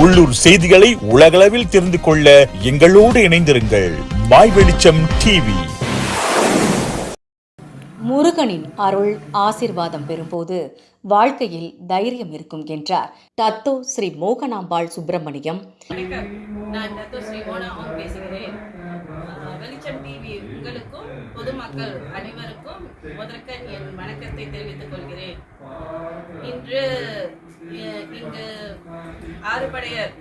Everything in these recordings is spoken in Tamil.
உள்ளூர் செய்திகளை உலகளவில் தெரிந்து கொள்ள எங்களோடு இணைந்திருங்கள். மாய் வெளிச்சம் டிவி முருகனின் அருள் ஆசிர்வாதம் பெறும்போது வாழ்க்கையில் தைரியம் இருக்கும் என்றார். தத்தோ ஸ்ரீ மோகனாம்பாள் சுப்பிரமணியம். வணக்கம் நான் தத்தோ ஸ்ரீ மோனா ஓம் பேசுகிறேன். அஹ், வெளிச்சம் டிவி உங்களுக்கும் பொதுமக்கள் அனைவருக்கும் முதற்க என் வணக்கத்தை தெரிவித்துக் கொள்கிறேன். இன்று இங்கு ஆறுபடையர்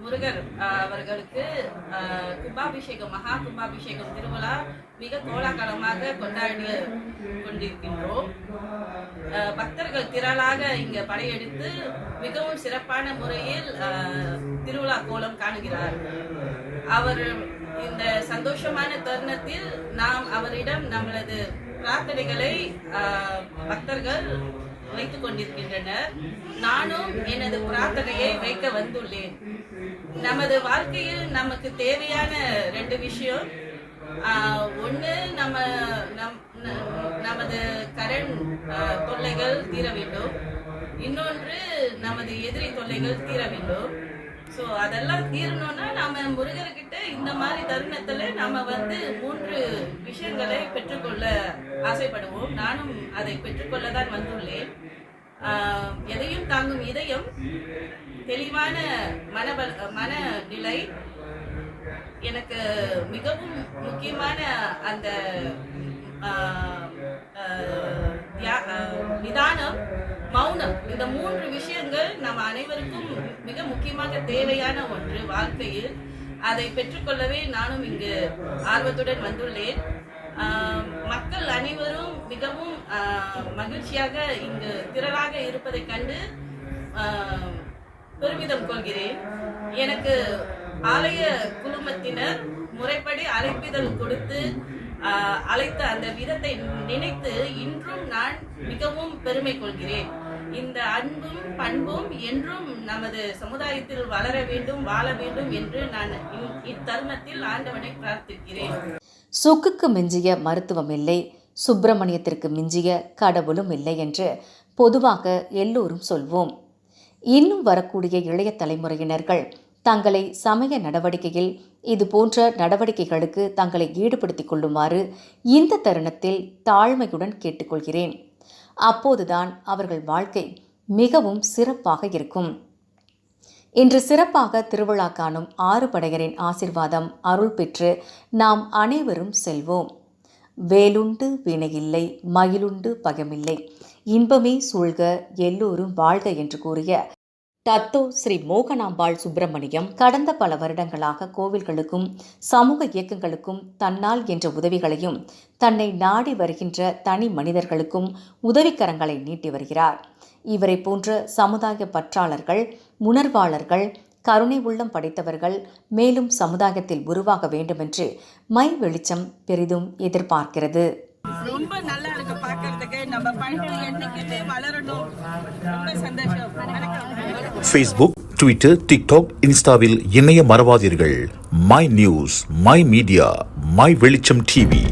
முருகர் அவர்களுக்கு கும்பாபிஷேகம் மகா கும்பாபிஷேகம் திருவிழா மிக கோலாகலமாக கொண்டாடி கொண்டிருக்கின்றோம். பக்தர்கள் திரளாக இங்க படையெடுத்து மிகவும் சிறப்பான முறையில் திருவிழா கோலம் காணுகிறார். அவர் இந்த சந்தோஷமான தருணத்தில் நாம் அவரிடம் நம்மளது பிரார்த்தனைகளை பக்தர்கள் வைத்துக் கொண்டிருக்கின்றனர் நானும் எனது பிரார்த்தனையை வைக்க வந்துள்ளேன். நமது வாழ்க்கையில் நமக்கு தேவையான ரெண்டு விஷயம் ஆஹ் ஒண்ணு நம்ம நம் நமது கரண் தொல்லைகள் தீர வேண்டும். இன்னொன்று நமது எதிரி தொல்லைகள் தீர வேண்டும். ஸோ அதெல்லாம் தீரணும்னா நாம முருகருக்கு இந்த மாதிரி தருணத்துல நம்ம வந்து மூன்று விஷயங்களை பெற்றுக்கொள்ள ஆசைப்படுவோம். நானும் அதை பெற்றுக்கொள்ள தான் வந்துள்ளேன் எதையும் தாங்கும் இதயம் தெளிவான மனபல மனநிலை எனக்கு மிகவும் முக்கியமான அந்த நிதானம் மௌனம். இந்த மூன்று விஷயங்கள் நம்ம அனைவருக்கும் மிக முக்கியமாக தேவையான ஒன்று வாழ்க்கையில். அதை பெற்றுக்கொள்ளவே நானும் இங்கு ஆர்வத்துடன் வந்துள்ளேன். மக்கள் அனைவரும் மிகவும் மகிழ்ச்சியாக இங்கு திரளாக இருப்பதைக் கண்டு பெருமிதம் கொள்கிறேன். எனக்கு ஆலய குழுமத்தினர் முறைப்படி அழைப்பிதழ் கொடுத்து அழைத்த அந்த விதத்தை நினைத்து இன்றும் நான் மிகவும் பெருமை கொள்கிறேன். இந்த அன்பும் பண்பும் என்றும் நமது சமுதாயத்தில் வளர வேண்டும் வாழ வேண்டும் என்று நான் இத்தருணத்தில் ஆண்டவனை பிரார்த்திக்கிறேன். சுக்குக்கு மிஞ்சிய மருத்துவம் இல்லை சுப்பிரமணியத்திற்கு மிஞ்சிய கடவுளும் இல்லை என்று பொதுவாக எல்லோரும் சொல்வோம். இன்னும் வரக்கூடிய இளைய தலைமுறையினர்கள் தங்களை சமய நடவடிக்கையில் இது போன்ற நடவடிக்கைகளுக்கு தங்களை ஈடுபடுத்திக் கொள்ளுமாறு இந்த தருணத்தில் தாழ்மையுடன் கேட்டுக்கொள்கிறேன். அப்போதுதான் அவர்கள் வாழ்க்கை மிகவும் சிறப்பாக இருக்கும். இன்று சிறப்பாக திருவிழா காணும் ஆறு படையரின் ஆசிர்வாதம் அருள் பெற்று நாம் அனைவரும் செல்வோம். வேலுண்டு வினையில்லை மயிலுண்டு பகமில்லை இன்பமே சூழ்க எல்லோரும் வாழ்க என்று கூறிய தத்தோ ஸ்ரீ மோகனாம்பாள் சுப்பிரமணியம் கடந்த பல வருடங்களாக கோவில்களுக்கும் சமூக இயக்கங்களுக்கும் தன்னால் என்ற உதவிகளையும் தன்னை நாடி வருகின்ற தனி மனிதர்களுக்கும் உதவிக்கரங்களை நீட்டி வருகிறார். இவரை போன்ற சமுதாய பற்றாளர்கள் உணர்வாளர்கள் கருணை உள்ளம் படைத்தவர்கள் மேலும் சமுதாயத்தில் உருவாக வேண்டுமென்று மை வெளிச்சம் பெரிதும் எதிர்பார்க்கிறது. ரொம்ப நல்லா இருக்கு பாக்குறதுக்கு நம்ம பண்பு என்னைக்குமே வளரணும். ரொம்ப சந்தோஷம். வணக்கம். ஃபேஸ்புக் ட்விட்டர் டிக்டாக் இன்ஸ்டாவில் இணைய மறவாதீர்கள். My news my media my Velicham TV